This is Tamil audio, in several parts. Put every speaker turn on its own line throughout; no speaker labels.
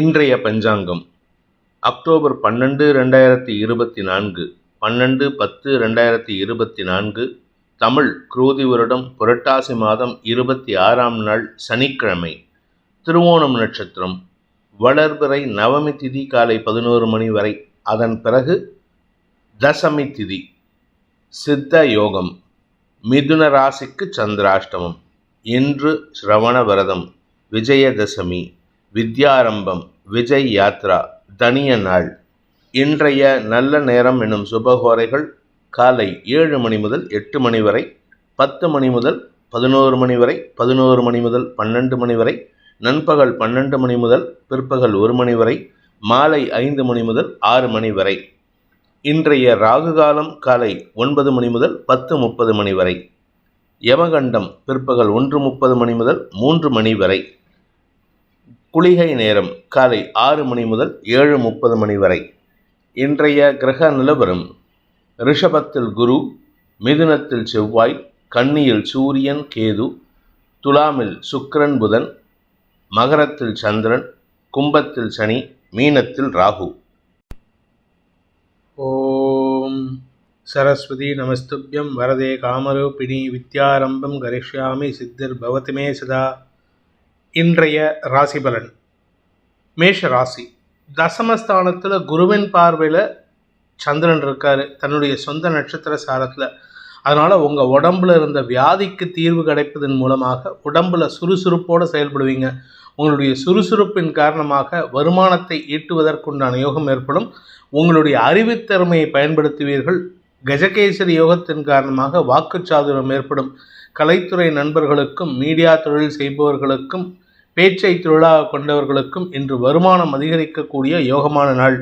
இன்றைய பஞ்சாங்கம். அக்டோபர் பன்னெண்டு ரெண்டாயிரத்தி இருபத்தி நான்கு. பன்னெண்டு பத்து ரெண்டாயிரத்தி இருபத்தி நான்கு. தமிழ் குரோதி வருடம் புரட்டாசி மாதம் இருபத்தி ஆறாம் நாள் சனிக்கிழமை. திருவோணம் நட்சத்திரம். வளர்பிறை நவமி திதி காலை பதினோரு மணி வரை. அதன் பிறகு தசமி திதி. சித்த யோகம். மிதுன ராசிக்கு சந்திராஷ்டமம். இன்று ஸ்ரவண விரதம். விஜயதசமி. வித்யாரம்பம் விஜய் யாத்ரா தனிய நாள். இன்றைய நல்ல நேரம் எனும் சுபகோரைகள் காலை ஏழு மணி முதல் எட்டு மணி வரை பத்து மணி முதல் பதினோரு மணி வரை பதினோரு மணி முதல் பன்னெண்டு மணி வரை நண்பகல் பன்னெண்டு மணி முதல் பிற்பகல் ஒரு மணி வரை மாலை ஐந்து மணி முதல் ஆறு மணி வரை. இன்றைய ராகு காலம் காலை ஒன்பது மணி முதல் பத்து முப்பது மணி வரை. யமகண்டம் பிற்பகல் ஒன்று முப்பது மணி முதல் மூன்று மணி வரை. குளிகை நேரம் காலை ஆறு மணி முதல் ஏழு முப்பது மணி வரை. இன்றைய கிரக நிலவரம் ரிஷபத்தில் குரு மிதுனத்தில் செவ்வாய் கன்னியில் சூரியன் கேது துலாமில் சுக்கிரன் புதன் மகரத்தில் சந்திரன் கும்பத்தில் சனி மீனத்தில் ராகு.
ஓம் சரஸ்வதி நமஸ்துபியம் வரதே காமரூபிணி வித்யாரம்பம் கரிஷ்யாமி சித்திர் பவதி மே சதா. இன்றைய ராசி பலன்? மேஷ ராசி. தசமஸ்தானத்தில் குருவின் பார்வையில் சந்திரன் இருக்கார். தன்னுடைய சொந்த நட்சத்திர சாரத்தில். அதனால் உங்கள் உடம்புல இருந்த வியாதிக்கு தீர்வு கிடைப்பதன் மூலமாக உடம்புல சுறுசுறுப்போடு செயல்படுவீங்க. உங்களுடைய சுறுசுறுப்பின் காரணமாக வருமானத்தை ஈட்டுவதற்குண்டான யோகம் ஏற்படும். உங்களுடைய அறிவுத்திறமையை பயன்படுத்துவீர்கள். கஜகேசரி யோகத்தின் காரணமாக வாக்குச்சாதுரம் ஏற்படும். கலைத்துறை நண்பர்களுக்கும் மீடியா தொழில் செய்பவர்களுக்கும் பேச்சை தொழிலாக கொண்டவர்களுக்கும் இன்று வருமானம் அதிகரிக்கக்கூடிய யோகமான நாள்.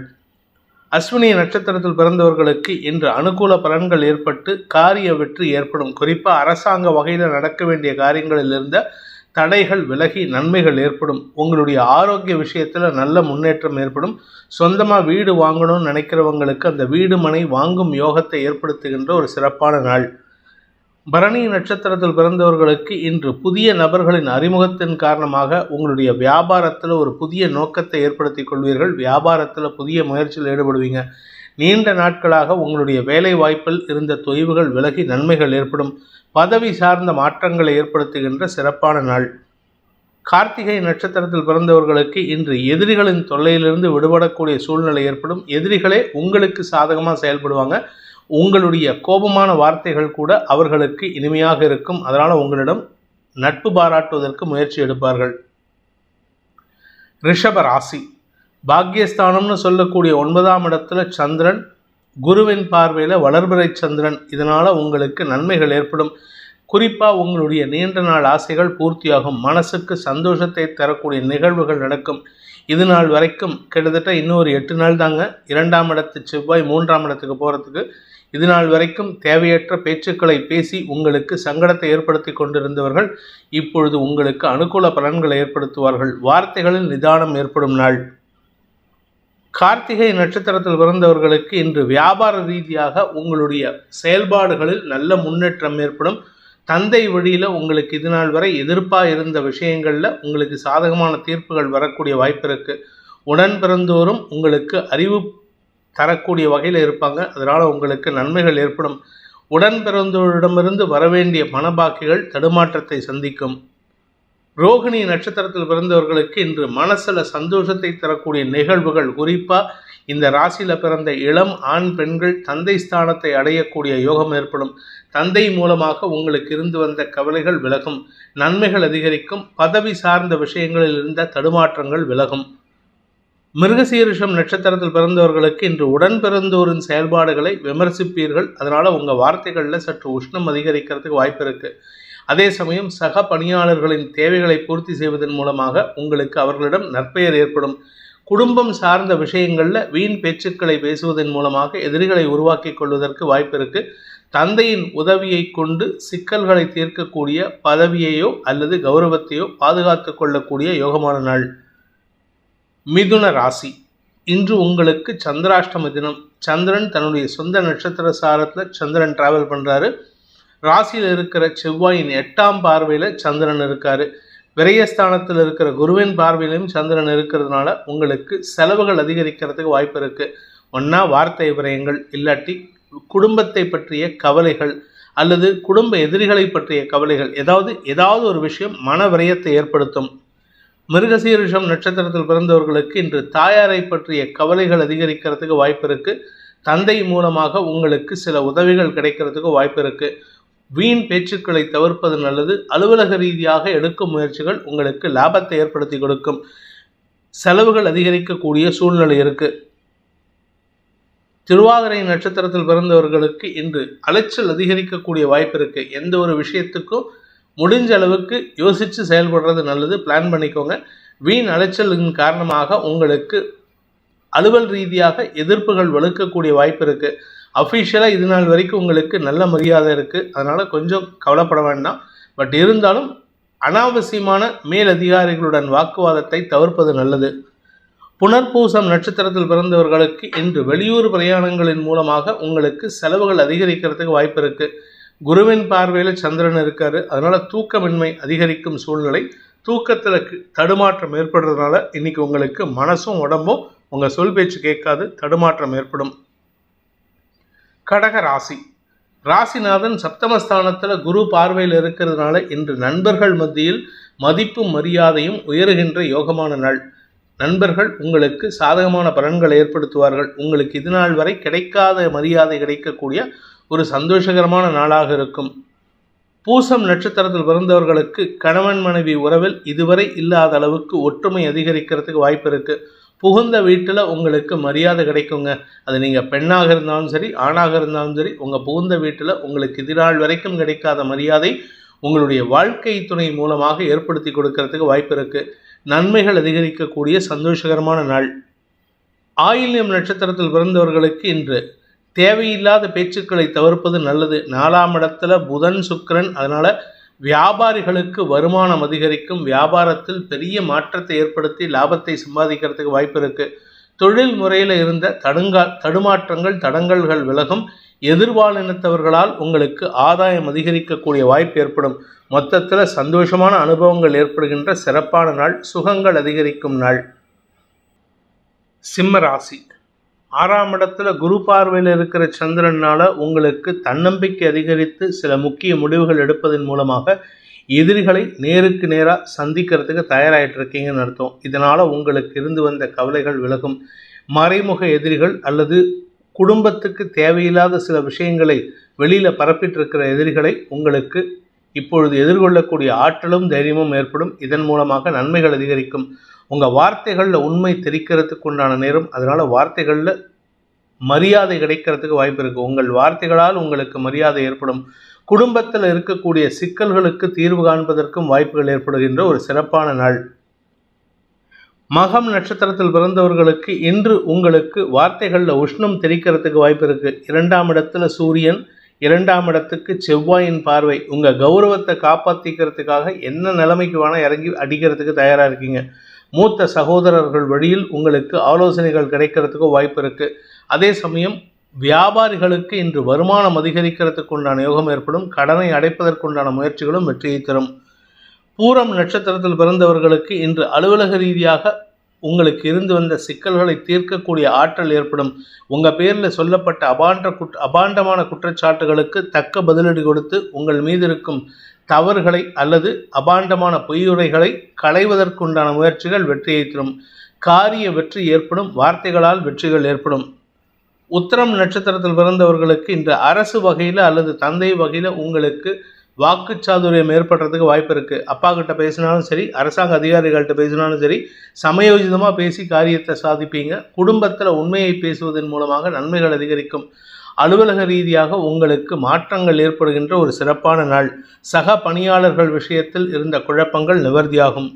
அஸ்வினி நட்சத்திரத்தில் பிறந்தவர்களுக்கு இன்று அனுகூல பலன்கள் ஏற்பட்டு காரிய வெற்றி ஏற்படும். குறிப்பாக அரசாங்க வகையில் நடக்க வேண்டிய காரியங்களில் இருந்த தடைகள் விலகி நன்மைகள் ஏற்படும். உங்களுடைய ஆரோக்கிய விஷயத்தில் நல்ல முன்னேற்றம் ஏற்படும். சொந்தமாக வீடு வாங்கணும்னு நினைக்கிறவங்களுக்கு அந்த வீடு மனை வாங்கும் யோகத்தை ஏற்படுத்துகின்ற ஒரு சிறப்பான நாள். பரணி நட்சத்திரத்தில் பிறந்தவர்களுக்கு இன்று புதிய நபர்களின் அறிமுகத்தின் காரணமாக உங்களுடைய வியாபாரத்தில் ஒரு புதிய நோக்கத்தை ஏற்படுத்தி கொள்வீர்கள். வியாபாரத்தில் புதிய முயற்சியில் ஈடுபடுவீங்க. நீண்ட நாட்களாக உங்களுடைய வேலை வாய்ப்பில் இருந்த தொய்வுகள் விலகி நன்மைகள் ஏற்படும். பதவி சார்ந்த மாற்றங்களை ஏற்படுத்துகின்ற சிறப்பான நாள். கார்த்திகை நட்சத்திரத்தில் பிறந்தவர்களுக்கு இன்று எதிரிகளின் தொல்லையிலிருந்து விடுபடக்கூடிய சூழ்நிலை ஏற்படும். எதிரிகளே உங்களுக்கு சாதகமாக செயல்படுவாங்க. உங்களுடைய கோபமான வார்த்தைகள் கூட அவர்களுக்கு இனிமையாக இருக்கும். அதனால் உங்களிடம் நட்பு பாராட்டுவதற்கு முயற்சி எடுப்பார்கள். ரிஷப ராசி. பாக்யஸ்தானம்னு சொல்லக்கூடிய ஒன்பதாம் இடத்துல சந்திரன் குருவின் பார்வையில் வளர்பிறை சந்திரன். இதனால் உங்களுக்கு நன்மைகள் ஏற்படும். குறிப்பாக உங்களுடைய நீண்ட நாள் ஆசைகள் பூர்த்தியாகும். மனசுக்கு சந்தோஷத்தை தரக்கூடிய நிகழ்வுகள் நடக்கும். இது நாள் வரைக்கும் கிட்டத்தட்ட இன்னொரு எட்டு நாள் தாங்க இரண்டாம் இடத்து செவ்வாய் மூன்றாம் இடத்துக்கு போகிறதுக்கு இதுநாள் வரைக்கும் தேவையற்ற பேச்சுக்களை பேசி உங்களுக்கு சங்கடத்தை ஏற்படுத்தி கொண்டிருந்தவர்கள் இப்பொழுது உங்களுக்கு அனுகூல பலன்களை ஏற்படுத்துவார்கள். வார்த்தைகளில் நிதானம் ஏற்படும் நாள். கார்த்திகை நட்சத்திரத்தில் பிறந்தவர்களுக்கு இன்று வியாபார ரீதியாக உங்களுடைய செயல்பாடுகளில் நல்ல முன்னேற்றம் ஏற்படும். தந்தை வழியில் உங்களுக்கு இது நாள் வரை எதிர்ப்பாக இருந்த விஷயங்களில் உங்களுக்கு சாதகமான தீர்ப்புகள் வரக்கூடிய வாய்ப்பு இருக்குது உடன் பிறந்தோரும் உங்களுக்கு அறிவு தரக்கூடிய வகையில் இருப்பாங்க. அதனால் உங்களுக்கு நன்மைகள் ஏற்படும். உடன் பிறந்தோரிடமிருந்து வரவேண்டிய மனபாக்கிகள் தடுமாற்றத்தை சந்திக்கும். ரோகிணி நட்சத்திரத்தில் பிறந்தவர்களுக்கு இன்று மனசில் சந்தோஷத்தை தரக்கூடிய நிகழ்வுகள். குறிப்பாக இந்த ராசியில் பிறந்த இளம் ஆண் பெண்கள் தந்தை ஸ்தானத்தை அடையக்கூடிய யோகம் ஏற்படும். தந்தை மூலமாக உங்களுக்கு இருந்து வந்த கவலைகள் விலகும். நன்மைகள் அதிகரிக்கும். பதவி சார்ந்த விஷயங்களில் இருந்த தடுமாற்றங்கள் விலகும். மிருகசீரிஷம் நட்சத்திரத்தில் பிறந்தவர்களுக்கு இன்று உடன் பிறந்தோரின் செயல்பாடுகளை விமர்சிப்பீர்கள். அதனால் உங்கள் வார்த்தைகளில் சற்று உஷ்ணம் அதிகரிக்கிறதுக்கு வாய்ப்பு இருக்குது அதே சமயம் சக பணியாளர்களின் தேவைகளை பூர்த்தி செய்வதன் மூலமாக உங்களுக்கு அவர்களிடம் நற்பெயர் ஏற்படும். குடும்பம் சார்ந்த விஷயங்களில் வீண் பேச்சுக்களை பேசுவதன் மூலமாக எதிரிகளை உருவாக்கி கொள்வதற்கு வாய்ப்பு இருக்கு. தந்தையின் உதவியை கொண்டு சிக்கல்களை தீர்க்கக்கூடிய பதவியையோ அல்லது கௌரவத்தையோ பாதுகாத்து கொள்ளக்கூடிய யோகமான நாள். மிதுன ராசி. இன்று உங்களுக்கு சந்திராஷ்டம தினம். சந்திரன் தன்னுடைய சொந்த நட்சத்திர சாரத்தில் சந்திரன் டிராவல் பண்ணுறாரு ராசியில் இருக்கிற செவ்வாயின் எட்டாம் பார்வையில் சந்திரன் இருக்கார். விரயஸ்தானத்தில் இருக்கிற குருவின் பார்வையிலும் சந்திரன் இருக்கிறதுனால உங்களுக்கு செலவுகள் அதிகரிக்கிறதுக்கு வாய்ப்பு இருக்குது ஒன்றா வார்த்தை விரயங்கள் இல்லாட்டி குடும்பத்தை பற்றிய கவலைகள் அல்லது குடும்ப எதிரிகளை பற்றிய கவலைகள். ஏதாவது ஏதாவது ஒரு விஷயம் மன விரயத்தை ஏற்படுத்தும். மிருகசீரிஷம் நட்சத்திரத்தில் பிறந்தவர்களுக்கு இன்று தாயாரை பற்றிய கவலைகள் அதிகரிக்கிறதுக்கு வாய்ப்பு இருக்கு. தந்தை மூலமாக உங்களுக்கு சில உதவிகள் கிடைக்கிறதுக்கு வாய்ப்பு இருக்கு. வீண் பேச்சுக்களை தவிர்ப்பது நல்லது. அலுவலக ரீதியாக எடுக்கும் முயற்சிகள் உங்களுக்கு லாபத்தை ஏற்படுத்தி கொடுக்கும். செலவுகள் அதிகரிக்கக்கூடிய சூழ்நிலை இருக்கு. திருவாதிரை நட்சத்திரத்தில் பிறந்தவர்களுக்கு இன்று அலைச்சல் அதிகரிக்கக்கூடிய வாய்ப்பு இருக்கு. எந்த ஒரு விஷயத்துக்கும் முடிஞ்ச அளவுக்கு யோசித்து செயல்படுறது நல்லது. பிளான் பண்ணிக்கோங்க. வீண் அலைச்சலின் காரணமாக உங்களுக்கு அலுவல் ரீதியாக எதிர்ப்புகள் வலுக்கக்கூடிய வாய்ப்பு இருக்குது அஃபிஷியலாக இது நாள் வரைக்கும் உங்களுக்கு நல்ல மரியாதை இருக்குது அதனால் கொஞ்சம் கவலைப்பட வேண்டாம். பட் இருந்தாலும் அனாவசியமான மேலதிகாரிகளுடன் வாக்குவாதத்தை தவிர்ப்பது நல்லது. புனர்பூசம் நட்சத்திரத்தில் பிறந்தவர்களுக்கு இன்று வெளியூர் பிரயாணங்களின் மூலமாக உங்களுக்கு செலவுகள் அதிகரிக்கிறதுக்கு வாய்ப்பு இருக்குது குருவின் பார்வையில் சந்திரன் இருக்காரு. அதனால தூக்கமின்மை அதிகரிக்கும் சூழ்நிலை தூக்கத்தில் தடுமாற்றம் ஏற்படுறதுனால இன்னைக்கு உங்களுக்கு மனசும் உடம்பும் உங்கள் சொல் பேச்சு கேட்காது தடுமாற்றம் ஏற்படும். கடக ராசி. ராசிநாதன் சப்தமஸ்தானத்தில் குரு பார்வையில் இருக்கிறதுனால இன்று நண்பர்கள் மத்தியில் மதிப்பும் மரியாதையும் உயருகின்ற யோகமான நாள். நண்பர்கள் உங்களுக்கு சாதகமான பலன்களை ஏற்படுத்துவார்கள். உங்களுக்கு இது நாள் வரை கிடைக்காத மரியாதை கிடைக்கக்கூடிய ஒரு சந்தோஷகரமான நாளாக இருக்கும். பூசம் நட்சத்திரத்தில் பிறந்தவர்களுக்கு கணவன் மனைவி உறவில் இதுவரை இல்லாத அளவுக்கு ஒற்றுமை அதிகரிக்கிறதுக்கு வாய்ப்பு இருக்குது புகுந்த வீட்டில் உங்களுக்கு மரியாதை கிடைக்குங்க. அது நீங்கள் பெண்ணாக இருந்தாலும் சரி ஆணாக இருந்தாலும் சரி உங்கள் புகுந்த வீட்டில் உங்களுக்கு எதிராள் வரைக்கும் கிடைக்காத மரியாதை உங்களுடைய வாழ்க்கை துணை மூலமாக ஏற்படுத்தி கொடுக்கறதுக்கு வாய்ப்பு இருக்குது நன்மைகள் அதிகரிக்கக்கூடிய சந்தோஷகரமான நாள். ஆயில்யம் நட்சத்திரத்தில் பிறந்தவர்களுக்கு இன்று தேவையில்லாத பேச்சுக்களை தவிர்ப்பது நல்லது. நாலாம் இடத்துல புதன் சுக்கிரன் அதனால் வியாபாரிகளுக்கு வருமானம் அதிகரிக்கும். வியாபாரத்தில் பெரிய மாற்றத்தை ஏற்படுத்தி லாபத்தை சம்பாதிக்கிறதுக்கு வாய்ப்பு இருக்குது தொழில் முறையில் இருந்த தடுங்கா தடுமாற்றங்கள் தடங்கல்கள் விலகும். எதிர்பாலினத்தவர்களால் உங்களுக்கு ஆதாயம் அதிகரிக்கக்கூடிய வாய்ப்பு ஏற்படும். மொத்தத்தில் சந்தோஷமான அனுபவங்கள் ஏற்படுகின்ற சிறப்பான நாள். சுகங்கள் அதிகரிக்கும் நாள். சிம்ம ராசி. ஆறாம் இடத்துல குரு பார்வையில் இருக்கிற சந்திரனால உங்களுக்கு தன்னம்பிக்கை அதிகரித்து சில முக்கிய முடிவுகள் எடுப்பதன் மூலமாக எதிரிகளை நேருக்கு நேராக சந்திக்கிறதுக்கு தயாராகிட்டு இருக்கீங்கன்னு அர்த்தம். இதனால் உங்களுக்கு இருந்து வந்த கவலைகள் விலகும். மறைமுக எதிரிகள் அல்லது குடும்பத்துக்கு தேவையில்லாத சில விஷயங்களை வெளியில் பரப்பிட்டு இருக்கிற எதிரிகளை உங்களுக்கு இப்பொழுது எதிர்கொள்ளக்கூடிய ஆற்றலும் தைரியமும் ஏற்படும். இதன் மூலமாக நன்மைகள் அதிகரிக்கும். உங்கள் வார்த்தைகளில் உண்மை தெரிக்கிறதுக்கு உண்டான நேரம் அதனால் வார்த்தைகளில் மரியாதை கிடைக்கிறதுக்கு வாய்ப்பு இருக்குது உங்கள் வார்த்தைகளால் உங்களுக்கு மரியாதை ஏற்படும். குடும்பத்தில் இருக்கக்கூடிய சிக்கல்களுக்கு தீர்வு காண்பதற்கும் வாய்ப்புகள் ஏற்படுகின்ற ஒரு சிறப்பான நாள். மகம் நட்சத்திரத்தில் பிறந்தவர்களுக்கு இன்று உங்களுக்கு வார்த்தைகளில் உஷ்ணம் தெரிக்கிறதுக்கு வாய்ப்பு இருக்குது இரண்டாம் இடத்துல சூரியன் இரண்டாம் இடத்துக்கு செவ்வாயின் பார்வை. உங்கள் கௌரவத்தை காப்பாற்றிக்கிறதுக்காக என்ன நிலைமைக்கு வேணால் இறங்கி அடிக்கிறதுக்கு தயாராக இருக்கீங்க. மூத்த சகோதரர்கள் வழியில் உங்களுக்கு ஆலோசனைகள் கிடைக்கிறதுக்கு வாய்ப்பு இருக்குது அதே சமயம் வியாபாரிகளுக்கு இன்று வருமானம் அதிகரிக்கிறதுக்கு உண்டான யோகம் ஏற்படும். கடனை அடைப்பதற்குண்டான முயற்சிகளும் வெற்றியை தரும். பூரம் நட்சத்திரத்தில் பிறந்தவர்களுக்கு இன்று அலுவலக ரீதியாக உங்களுக்கு இருந்து வந்த சிக்கல்களை தீர்க்கக்கூடிய ஆற்றல் ஏற்படும். உங்கள் பேரில் சொல்லப்பட்ட அபாண்ட குட் அபாண்டமான குற்றச்சாட்டுகளுக்கு தக்க பதிலடி கொடுத்து உங்கள் மீது இருக்கும் தவறுகளை அல்லது அபாண்டமான பொய்யுரைகளை களைவதற்குண்டான முயற்சிகள் வெற்றியை தரும். காரிய வெற்றி ஏற்படும் வார்த்தைகளால் வெற்றிகள் ஏற்படும். உத்தரம் நட்சத்திரத்தில் பிறந்தவர்களுக்கு இன்று அரசு வகையில் அல்லது தந்தை வகையில் உங்களுக்கு வாக்குச்சாதுரியம் ஏற்படுறதுக்கு வாய்ப்பு இருக்குது அப்பா கிட்ட பேசினாலும் சரி அரசாங்க அதிகாரிகள்கிட்ட பேசினாலும் சரி சமயோஜிதமாக பேசி காரியத்தை சாதிப்பீங்க. குடும்பத்தில் உண்மையை பேசுவதன் மூலமாக நன்மைகள் அதிகரிக்கும். அலுவலக ரீதியாக உங்களுக்கு மாற்றங்கள் ஏற்படுகின்ற ஒரு சிறப்பான நாள். சக பணியாளர்கள் விஷயத்தில் இருந்த குழப்பங்கள் நிவர்த்தியாகும்.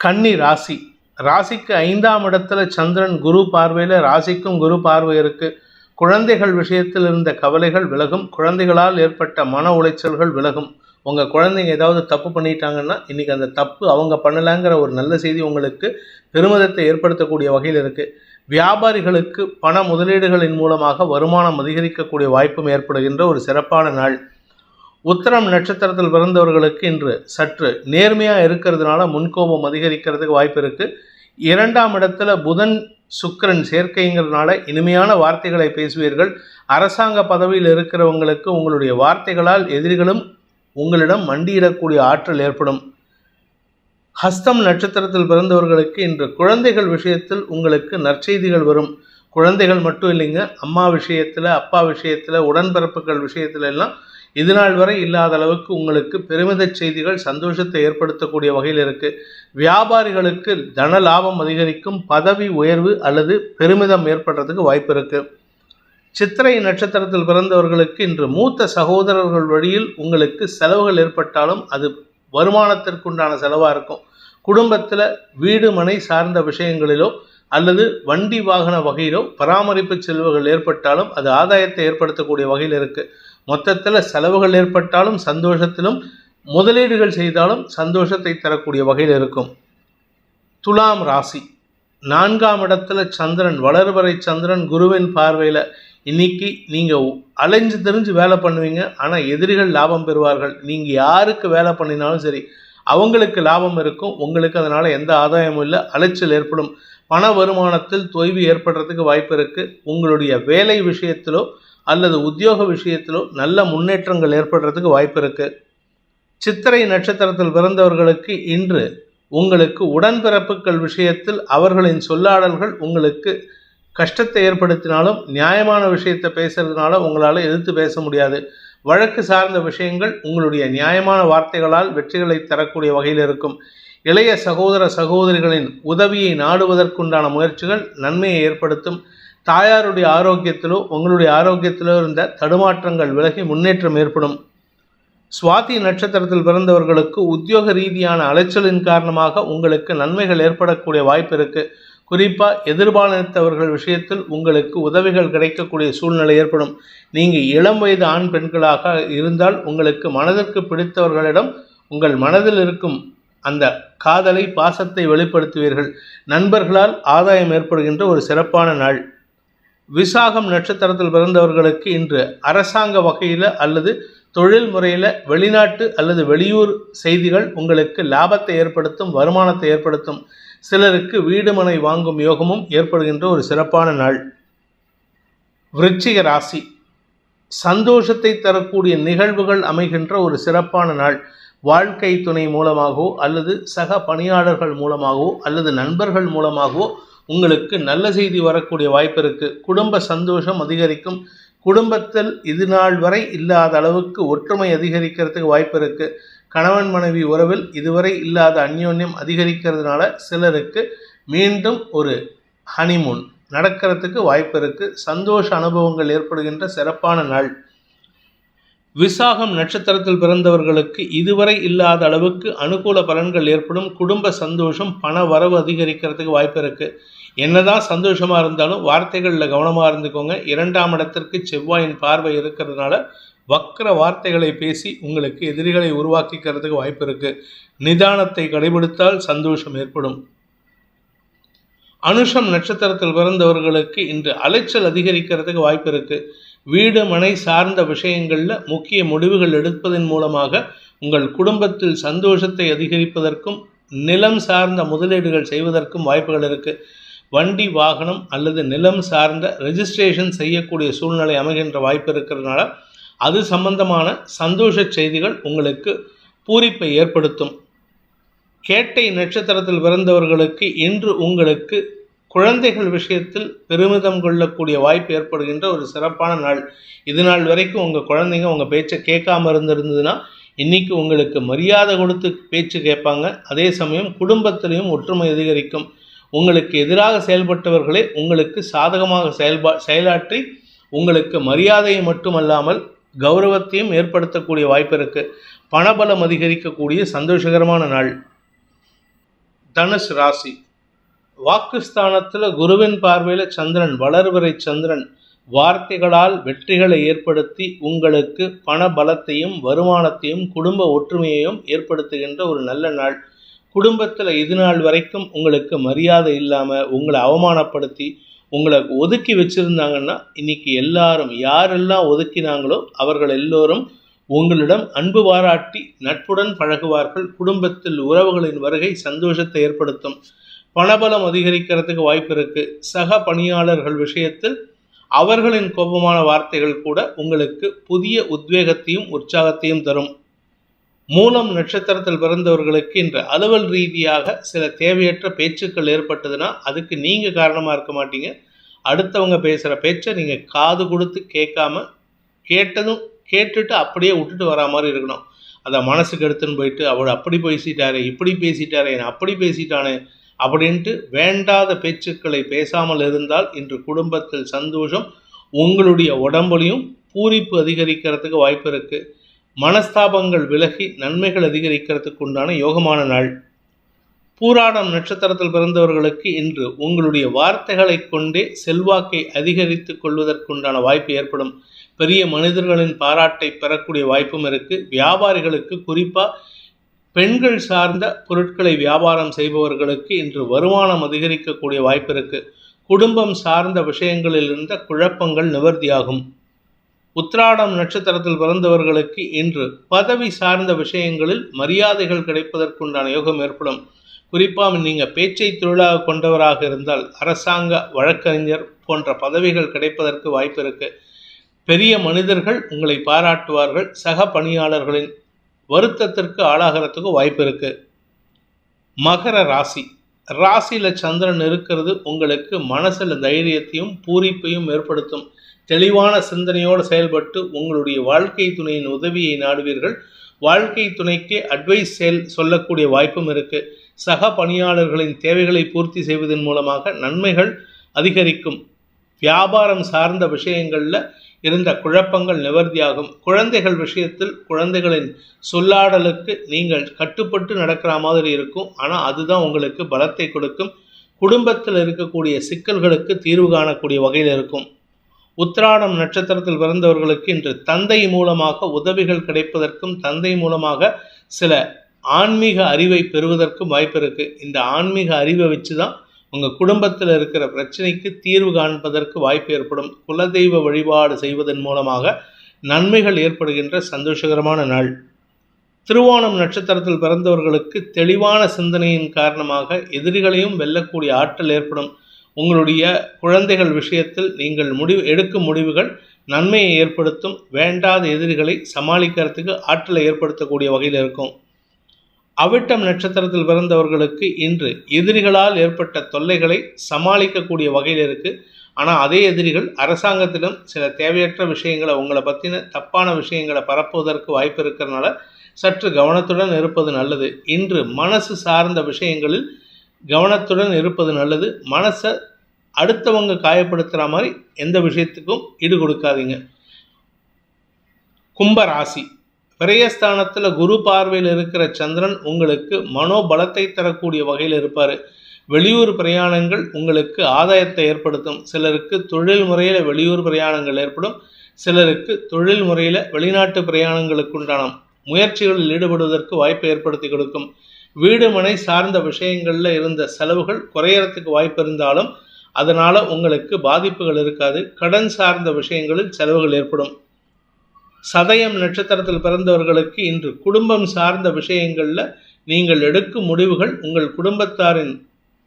கன்னி ராசி. ராசிக்கு ஐந்தாம் இடத்துல சந்திரன் குரு பார்வையில் ராசிக்கும் குரு பார்வை இருக்குது குழந்தைகள் விஷயத்தில் இருந்த கவலைகள் விலகும் குழந்தைகளால் ஏற்பட்ட மன உளைச்சல்கள் விலகும். உங்கள் குழந்தைங்க ஏதாவது தப்பு பண்ணிட்டாங்கன்னா இன்றைக்கி அந்த தப்பு அவங்க பண்ணலைங்கிற ஒரு நல்ல செய்தி உங்களுக்கு பெருமிதத்தை ஏற்படுத்தக்கூடிய வகையில் இருக்குது வியாபாரிகளுக்கு பண முதலீடுகளின் மூலமாக வருமானம் அதிகரிக்கக்கூடிய வாய்ப்பும் ஏற்படுகின்ற ஒரு சிறப்பான நாள். உத்தரம் நட்சத்திரத்தில் பிறந்தவர்களுக்கு இன்று சற்று நேர்மையாக இருக்கிறதுனால முன்கோபம் அதிகரிக்கிறதுக்கு வாய்ப்பு இருக்குது இரண்டாம் இடத்துல புதன் சுக்கிரன் சேர்க்கைங்கிறதுனால இனிமையான வார்த்தைகளை பேசுவீர்கள். அரசாங்க பதவியில் இருக்கிறவங்களுக்கு உங்களுடைய வார்த்தைகளால் எதிரிகளும் உங்களிடம் மண்டியிடக்கூடிய ஆற்றல் ஏற்படும். ஹஸ்தம் நட்சத்திரத்தில் பிறந்தவர்களுக்கு இன்று குழந்தைகள் விஷயத்தில் உங்களுக்கு நற்செய்திகள் வரும். குழந்தைகள் மட்டும் இல்லைங்க அம்மா விஷயத்தில் அப்பா விஷயத்தில் உடன்பிறப்புகள் விஷயத்துல எல்லாம் இதுநாள் வரை இல்லாத அளவுக்கு உங்களுக்கு பெருமிதச் செய்திகள் சந்தோஷத்தை ஏற்படுத்தக்கூடிய வகையில் இருக்கு. வியாபாரிகளுக்கு தன லாபம் அதிகரிக்கும் பதவி உயர்வு அல்லது பெருமிதம் ஏற்படுறதுக்கு வாய்ப்பு இருக்கு. சித்திரை நட்சத்திரத்தில் பிறந்தவர்களுக்கு இன்று மூத்த சகோதரர்கள் வழியில் உங்களுக்கு செலவுகள் ஏற்பட்டாலும் அது வருமானத்திற்குண்டான செலவாக இருக்கும். குடும்பத்தில் வீடு மனை சார்ந்த விஷயங்களிலோ அல்லது வண்டி வாகன வகையிலோ பராமரிப்பு செலவுகள் ஏற்பட்டாலும் அது ஆதாயத்தை ஏற்படுத்தக்கூடிய வகையில் இருக்குது மொத்தத்தில் செலவுகள் ஏற்பட்டாலும் சந்தோஷத்திலும் முதலீடுகள் செய்தாலும் சந்தோஷத்தை தரக்கூடிய வகையில் இருக்கும். துலாம் ராசி. நான்காம் இடத்துல சந்திரன் வளர்வரை சந்திரன் குருவின் பார்வையில் இன்னைக்கு நீங்கள் அலைஞ்சு தெரிஞ்சு வேலை பண்ணுவீங்க. ஆனால் எதிரிகள் லாபம் பெறுவார்கள். நீங்கள் யாருக்கு வேலை பண்ணினாலும் சரி அவங்களுக்கு லாபம் இருக்கும். உங்களுக்கு அதனால் எந்த ஆதாயமும் இல்லை. அலைச்சல் ஏற்படும். பண வருமானத்தில் தொய்வு ஏற்படுறதுக்கு வாய்ப்பு இருக்குது உங்களுடைய வேலை விஷயத்திலோ அல்லது உத்தியோக விஷயத்திலோ நல்ல முன்னேற்றங்கள் ஏற்படுறதுக்கு வாய்ப்பு இருக்குது சித்திரை நட்சத்திரத்தில் பிறந்தவர்களுக்கு இன்று உங்களுக்கு உடன்பிறப்புகள் விஷயத்தில் அவர்களின் சொல்லாடல்கள் உங்களுக்கு கஷ்டத்தை ஏற்படுத்தினாலும் நியாயமான விஷயத்தை பேசுறதுனால உங்களால் எதிர்த்து பேச முடியாது. வழக்கு சார்ந்த விஷயங்கள் உங்களுடைய நியாயமான வார்த்தைகளால் வெற்றிகளை தரக்கூடிய வகையில் இருக்கும். இளைய சகோதர சகோதரிகளின் உதவியை நாடுவதற்குண்டான முயற்சிகள் நன்மையை ஏற்படுத்தும். தாயாருடைய ஆரோக்கியத்திலோ உங்களுடைய ஆரோக்கியத்திலோ இருந்த தடுமாற்றங்கள் விலகி முன்னேற்றம் ஏற்படும். சுவாதி நட்சத்திரத்தில் பிறந்தவர்களுக்கு உத்தியோக ரீதியான அலைச்சலின் காரணமாக உங்களுக்கு நன்மைகள் ஏற்படக்கூடிய வாய்ப்பு இருக்கு. குறிப்பாக எதிர்பாலித்தவர்கள் விஷயத்தில் உங்களுக்கு உதவிகள் கிடைக்கக்கூடிய சூழ்நிலை ஏற்படும். நீங்கள் இளம் வயது ஆண் பெண்களாக இருந்தால் உங்களுக்கு மனதிற்கு பிடித்தவர்களிடம் உங்கள் மனதில் இருக்கும் அந்த காதலை பாசத்தை வெளிப்படுத்துவீர்கள். நண்பர்களால் ஆதாயம் ஏற்படுகின்ற ஒரு சிறப்பான நாள். விசாகம் நட்சத்திரத்தில் பிறந்தவர்களுக்கு இன்று அரசாங்க வகையில் அல்லது தொழில் முறையில் வெளிநாட்டு அல்லது வெளியூர் செய்திகள் உங்களுக்கு லாபத்தை ஏற்படுத்தும் வருமானத்தை ஏற்படுத்தும். சிலருக்கு வீடுமனை வாங்கும் யோகமும் ஏற்படுகின்ற ஒரு சிறப்பான நாள். விருச்சிக ராசி. சந்தோஷத்தை தரக்கூடிய நிகழ்வுகள் அமைகின்ற ஒரு சிறப்பான நாள். வாழ்க்கை துணை மூலமாகவோ அல்லது சக பணியாளர்கள் மூலமாகவோ அல்லது நண்பர்கள் மூலமாகவோ உங்களுக்கு நல்ல செய்தி வரக்கூடிய வாய்ப்பு இருக்குது குடும்ப சந்தோஷம் அதிகரிக்கும். குடும்பத்தில் இது நாள் வரை இல்லாத அளவுக்கு ஒற்றுமை அதிகரிக்கிறதுக்கு வாய்ப்பு இருக்குது கணவன் மனைவி உறவில் இதுவரை இல்லாத அந்யோன்யம் அதிகரிக்கிறதுனால சிலருக்கு மீண்டும் ஒரு ஹனிமூன் நடக்கிறதுக்கு வாய்ப்பு இருக்குது சந்தோஷ அனுபவங்கள் ஏற்படுகின்ற சிறப்பான நாள். விசாகம் நட்சத்திரத்தில் பிறந்தவர்களுக்கு இதுவரை இல்லாத அளவுக்கு அனுகூல பலன்கள் ஏற்படும். குடும்ப சந்தோஷம் பண வரவு அதிகரிக்கிறதுக்கு வாய்ப்பு இருக்கு. என்னதான் சந்தோஷமா இருந்தாலும் வார்த்தைகளில் கவனமாக இருந்துக்கோங்க. இரண்டாம் இடத்திற்கு செவ்வாயின் பார்வை இருக்கிறதுனால வக்கர வார்த்தைகளை பேசி உங்களுக்கு எதிரிகளை உருவாக்கிக்கிறதுக்கு வாய்ப்பு இருக்கு. நிதானத்தை கடைபிடித்தால் சந்தோஷம் ஏற்படும். அனுஷம் நட்சத்திரத்தில் பிறந்தவர்களுக்கு இன்று அலைச்சல் அதிகரிக்கிறதுக்கு வாய்ப்பு இருக்குது வீடு மனை சார்ந்த விஷயங்களில் முக்கிய முடிவுகள் எடுப்பதன் மூலமாக உங்கள் குடும்பத்தில் சந்தோஷத்தை அதிகரிப்பதற்கும் நிலம் சார்ந்த முதலீடுகள் செய்வதற்கும் வாய்ப்புகள் இருக்குது வண்டி வாகனம் அல்லது நிலம் சார்ந்த ரெஜிஸ்ட்ரேஷன் செய்யக்கூடிய சூழ்நிலை அமைகின்ற வாய்ப்பு இருக்கிறதுனால அது சம்பந்தமான சந்தோஷ செய்திகள் உங்களுக்கு பூரிப்பை ஏற்படுத்தும். கேட்டை நட்சத்திரத்தில் பிறந்தவர்களுக்கு இன்று உங்களுக்கு குழந்தைகள் விஷயத்தில் பெருமிதம் கொள்ளக்கூடிய வாய்ப்பு ஏற்படுகின்ற ஒரு சிறப்பான நாள். இது நாள் வரைக்கும் உங்கள் குழந்தைங்க உங்கள் பேச்சை கேட்காம இருந்திருந்ததுன்னா இன்னைக்கு உங்களுக்கு மரியாதை கொடுத்து பேச்சு கேட்பாங்க. அதே சமயம் குடும்பத்திலையும் ஒற்றுமை அதிகரிக்கும். உங்களுக்கு எதிராக செயல்பட்டவர்களே உங்களுக்கு சாதகமாக செயல்பா செயலாற்றி உங்களுக்கு மரியாதையை மட்டுமல்லாமல் கௌரவத்தையும் ஏற்படுத்தக்கூடிய வாய்ப்பு இருக்குது பணபலம் அதிகரிக்கக்கூடிய சந்தோஷகரமான நாள். தனுஷ் ராசி. வாக்குஸ்தானத்தில் குருவின் பார்வையில் சந்திரன் வளர்வரை சந்திரன் வார்த்தைகளால் வெற்றிகளை ஏற்படுத்தி உங்களுக்கு பண பலத்தையும் வருமானத்தையும் குடும்ப ஒற்றுமையையும் ஏற்படுத்துகின்ற ஒரு நல்ல நாள். குடும்பத்தில் இது நாள் வரைக்கும் உங்களுக்கு மரியாதை இல்லாமல் உங்களை அவமானப்படுத்தி உங்களை ஒதுக்கி வச்சுருந்தாங்கன்னா இன்னைக்கு எல்லாரும் யாரெல்லாம் ஒதுக்கினாங்களோ அவர்கள் எல்லோரும் உங்களிடம் அன்பு பாராட்டி நட்புடன் பழகுவார்கள். குடும்பத்தில் உறவுகளின் வருகை சந்தோஷத்தை ஏற்படுத்தும். பணபலம் அதிகரிக்கிறதுக்கு வாய்ப்பு இருக்கு. சக பணியாளர்கள் விஷயத்தில் அவர்களின் கோபமான வார்த்தைகள் கூட உங்களுக்கு புதிய உத்வேகத்தையும் உற்சாகத்தையும் தரும். மூலம் நட்சத்திரத்தில் பிறந்தவர்களுக்கு இன்று அலுவல் ரீதியாக சில தேவையற்ற பேச்சுக்கள் ஏற்பட்டதுன்னா அதுக்கு நீங்கள் காரணமாக இருக்க மாட்டீங்க. அடுத்தவங்க பேசுகிற பேச்சை நீங்கள் காது கொடுத்து கேட்காம கேட்டதும் கேட்டுட்டு அப்படியே விட்டுட்டு வரா மாதிரி இருக்கணும். அதை மனசுக்கு எடுத்துன்னு போயிட்டு அவள் அப்படி பேசிட்டாரே இப்படி பேசிட்டாரே என்னை அப்படி பேசிட்டானே அப்படின்ட்டு வேண்டாத பேச்சுக்களை பேசாமல் இருந்தால் இன்று குடும்பத்தில் சந்தோஷம் உங்களுடைய உடம்புலையும் பூரிப்பு அதிகரிக்கிறதுக்கு வாய்ப்பு இருக்குது மனஸ்தாபங்கள் விலகி நன்மைகள் அதிகரிக்கிறதுக்கு உண்டான யோகமான நாள். பூராடம் நட்சத்திரத்தில் பிறந்தவர்களுக்கு இன்று உங்களுடைய வார்த்தைகளை கொண்டே செல்வாக்கை அதிகரித்து கொள்வதற்குண்டான வாய்ப்பு ஏற்படும். பெரிய மனிதர்களின் பாராட்டை பெறக்கூடிய வாய்ப்பும் இருக்கு. வியாபாரிகளுக்கு குறிப்பாக பெண்கள் சார்ந்த பொருட்களை வியாபாரம் செய்பவர்களுக்கு இன்று வருமானம் அதிகரிக்கக்கூடிய வாய்ப்பு இருக்கு. குடும்பம் சார்ந்த விஷயங்களில் இருந்த குழப்பங்கள் நிவர்த்தியாகும். உத்ராடம் நட்சத்திரத்தில் பிறந்தவர்களுக்கு இன்று பதவி சார்ந்த விஷயங்களில் மரியாதைகள் கிடைப்பதற்குண்டான யோகம் ஏற்படும். குறிப்பாக நீங்கள் பேச்சை தொழிலாக கொண்டவராக இருந்தால் அரசாங்க வழக்கறிஞர் போன்ற பதவிகள் கிடைப்பதற்கு வாய்ப்பு இருக்கு. பெரிய மனிதர்கள் உங்களை பாராட்டுவார்கள். சக பணியாளர்களின் வருத்தத்திற்கு ஆளாகிறதுக்கு வாய்ப்பு இருக்கு. மகர ராசி. ராசியில் சந்திரன் இருக்கிறது உங்களுக்கு மனசில் தைரியத்தையும் பூரிப்பையும் ஏற்படுத்தும். தெளிவான சிந்தனையோடு செயல்பட்டு உங்களுடைய வாழ்க்கை துணையின் உதவியை நாடுவீர்கள். வாழ்க்கை துணைக்கு அட்வைஸ் செயல் சொல்லக்கூடிய வாய்ப்பும் இருக்கு. சக பணியாளர்களின் தேவைகளை பூர்த்தி செய்வதன் மூலமாக நன்மைகள் அதிகரிக்கும். வியாபாரம் சார்ந்த விஷயங்களில் இருந்த குழப்பங்கள் நிவர்த்தியாகும். குழந்தைகள் விஷயத்தில் குழந்தைகளின் சொல்லாடலுக்கு நீங்கள் கட்டுப்பட்டு நடக்கிற மாதிரி இருக்கும். ஆனால் அதுதான் உங்களுக்கு பலத்தை கொடுக்கும். குடும்பத்தில் இருக்கக்கூடிய சிக்கல்களுக்கு தீர்வு காணக்கூடிய வகையில் இருக்கும். உத்திராடம் நட்சத்திரத்தில் பிறந்தவர்களுக்கு இன்று தந்தை மூலமாக உதவிகள் கிடைப்பதற்கும் தந்தை மூலமாக சில ஆன்மீக அறிவை பெறுவதற்கும் வாய்ப்பு இருக்குது இந்த ஆன்மீக அறிவை வச்சு தான் உங்கள் குடும்பத்தில் இருக்கிற பிரச்சனைக்கு தீர்வு காண்பதற்கு வாய்ப்பு ஏற்படும். குலதெய்வ வழிபாடு செய்வதன் மூலமாக நன்மைகள் ஏற்படுகின்ற சந்தோஷகரமான நாள். திருவோணம் நட்சத்திரத்தில் பிறந்தவர்களுக்கு தெளிவான சிந்தனையின் காரணமாக எதிரிகளையும் வெல்லக்கூடிய ஆற்றல் ஏற்படும். உங்களுடைய குழந்தைகள் விஷயத்தில் நீங்கள் முடிவு எடுக்கும் முடிவுகள் நன்மையை ஏற்படுத்தும். வேண்டாத எதிரிகளை சமாளிக்கிறதுக்கு ஆற்றலை ஏற்படுத்தக்கூடிய வகையில் இருக்கும். அவிட்டம் நட்சத்திரத்தில் பிறந்தவர்களுக்கு இன்று எதிரிகளால் ஏற்பட்ட தொல்லைகளை சமாளிக்கக்கூடிய வகையில் இருக்குது ஆனால் அதே எதிரிகள் அரசாங்கத்திலும் சில தேவையற்ற விஷயங்களை உங்களை பற்றின தப்பான விஷயங்களை பரப்புவதற்கு வாய்ப்பு இருக்கிறனால சற்று கவனத்துடன் இருப்பது நல்லது. இன்று மனசு சார்ந்த விஷயங்களில் கவனத்துடன் இருப்பது நல்லது. மனசை அடுத்தவங்க காயப்படுத்துகிற மாதிரி எந்த விஷயத்துக்கும் ஈடு கொடுக்காதீங்க கும்பராசி விரயஸ்தானத்தில் குரு பார்வையில் இருக்கிற சந்திரன் உங்களுக்கு மனோபலத்தை தரக்கூடிய வகையில் இருப்பார். வெளியூர் பிரயாணங்கள் உங்களுக்கு ஆதாயத்தை ஏற்படுத்தும். சிலருக்கு தொழில் முறையில் வெளியூர் பிரயாணங்கள் ஏற்படும். சிலருக்கு தொழில் முறையில் வெளிநாட்டு பிரயாணங்களுக்கு உண்டான முயற்சிகளில் ஈடுபடுவதற்கு வாய்ப்பை ஏற்படுத்தி கொடுக்கும். வீடு மனை சார்ந்த விஷயங்களில் இருந்த செலவுகள் குறையறதுக்கு வாய்ப்பு இருந்தாலும் அதனால் உங்களுக்கு பாதிப்புகள் இருக்காது. கடன் சார்ந்த விஷயங்களில் செலவுகள் ஏற்படும். சதயம் நட்சத்திரத்தில் பிறந்தவர்களுக்கு இன்று குடும்பம் சார்ந்த விஷயங்களில் நீங்கள் எடுக்கும் முடிவுகள் உங்கள் குடும்பத்தாரின்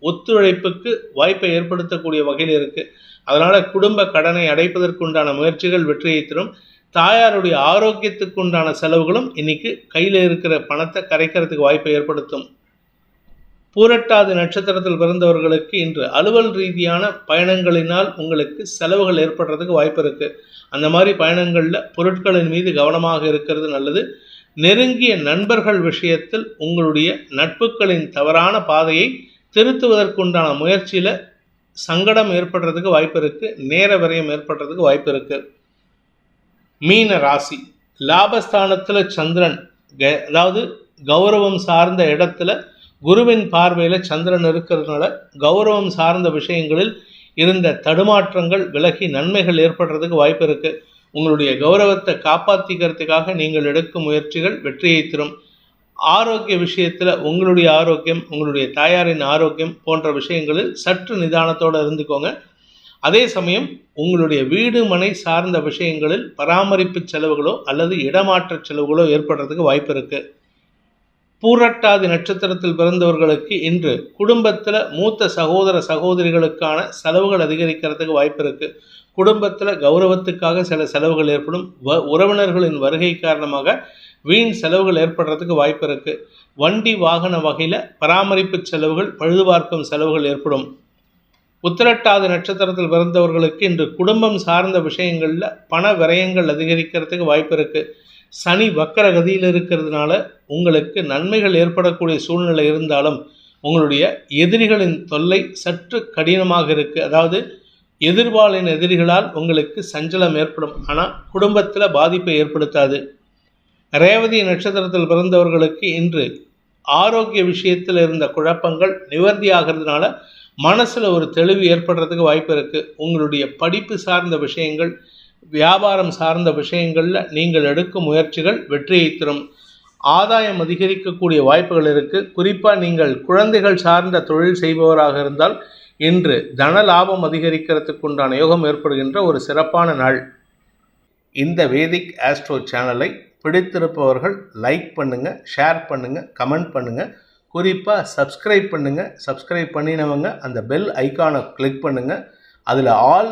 ஒத்துழைப்புக்கு வாய்ப்பை ஏற்படுத்தக்கூடிய வகையில் இருக்குது அதனால் குடும்ப கடனை அடைப்பதற்குண்டான முயற்சிகள் வெற்றியை தரும். தாயாருடைய ஆரோக்கியத்துக்கு உண்டான செலவுகளும் இன்னைக்கு கையில் இருக்கிற பணத்தை கரைக்கிறதுக்கு வாய்ப்பை ஏற்படுத்தும். பூரட்டாதி நட்சத்திரத்தில் பிறந்தவர்களுக்கு இன்று அலுவல் ரீதியான பயணங்களினால் உங்களுக்கு செலவுகள் ஏற்படுறதுக்கு வாய்ப்பு இருக்குது அந்த மாதிரி பயணங்களில் பொருட்களின் மீது கவனமாக இருக்கிறது நல்லது. நெருங்கிய நண்பர்கள் விஷயத்தில் உங்களுடைய நட்புகளின் தவறான பாதையை திருத்துவதற்குண்டான முயற்சியில் சங்கடம் ஏற்படுறதுக்கு வாய்ப்பு இருக்குது நேர விரயம் ஏற்படுறதுக்கு வாய்ப்பு இருக்குது மீன ராசி. லாபஸ்தானத்தில் சந்திரன் அதாவது கௌரவம் சார்ந்த இடத்துல குருவின் பார்வையில் சந்திரன் இருக்கிறதுனால கௌரவம் சார்ந்த விஷயங்களில் இருந்த தடுமாற்றங்கள் விலகி நன்மைகள் ஏற்படுறதுக்கு வாய்ப்பு இருக்கு. உங்களுடைய கௌரவத்தை காப்பாற்றிக்கிறதுக்காக நீங்கள் எடுக்கும் முயற்சிகள் வெற்றியை தரும். ஆரோக்கிய விஷயத்தில் உங்களுடைய ஆரோக்கியம் உங்களுடைய தாயாரின் ஆரோக்கியம் போன்ற விஷயங்களில் சற்று நிதானத்தோடு இருந்துக்கோங்க. அதே சமயம் உங்களுடைய வீடு மனை சார்ந்த விஷயங்களில் பராமரிப்பு செலவுகளோ அல்லது இடமாற்ற செலவுகளோ ஏற்படுறதுக்கு வாய்ப்பு இருக்குது பூரட்டாதி நட்சத்திரத்தில் பிறந்தவர்களுக்கு இன்று குடும்பத்தில் மூத்த சகோதர சகோதரிகளுக்கான செலவுகள் அதிகரிக்கிறதுக்கு வாய்ப்பு இருக்குது குடும்பத்தில் கௌரவத்துக்காக சில செலவுகள் ஏற்படும். வ உறவினர்களின் வருகை காரணமாக வீண் செலவுகள் ஏற்படுறதுக்கு வாய்ப்பு இருக்குது வண்டி வாகன வகையில் பராமரிப்பு செலவுகள் பழுதுபார்க்கும் செலவுகள் ஏற்படும். உத்திரட்டாதி நட்சத்திரத்தில் பிறந்தவர்களுக்கு இன்று குடும்பம் சார்ந்த விஷயங்களில் பண விரயங்கள் அதிகரிக்கிறதுக்கு வாய்ப்பு இருக்குது சனி வக்கர கதியில் இருக்கிறதுனால உங்களுக்கு நன்மைகள் ஏற்படக்கூடிய சூழ்நிலை இருந்தாலும் உங்களுடைய எதிரிகளின் தொல்லை சற்று கடினமாக இருக்குது அதாவது எதிர்பாலின் எதிரிகளால் உங்களுக்கு சஞ்சலம் ஏற்படும். ஆனால் குடும்பத்தில் பாதிப்பை ஏற்படுத்தாது. ரேவதி நட்சத்திரத்தில் பிறந்தவர்களுக்கு இன்று ஆரோக்கிய விஷயத்தில் இருந்த குழப்பங்கள் நிவர்த்தி ஆகிறதுனால மனசில் ஒரு தெளிவு ஏற்படுறதுக்கு வாய்ப்பு இருக்குது உங்களுடைய படிப்பு சார்ந்த விஷயங்கள் வியாபாரம் சார்ந்த விஷயங்களில் நீங்கள் எடுக்கும் முயற்சிகள் வெற்றியை தரும். ஆதாயம் அதிகரிக்கக்கூடிய வாய்ப்புகள் இருக்குது குறிப்பாக நீங்கள் குழந்தைகள் சார்ந்த தொழில் செய்பவராக இருந்தால் இன்று தன லாபம் அதிகரிக்கிறதுக்கு உண்டான யோகம் ஏற்படுகின்ற ஒரு சிறப்பான நாள். இந்த வேதிக் ஆஸ்ட்ரோ சேனலை பிடித்திருப்பவர்கள் லைக் பண்ணுங்கள் ஷேர் பண்ணுங்கள் கமெண்ட் பண்ணுங்கள் குறிப்பாக சப்ஸ்கிரைப் பண்ணுங்கள் சப்ஸ்கிரைப் பண்ணினவங்க அந்த பெல் ஐக்கானை கிளிக் பண்ணுங்கள் அதில் ஆல்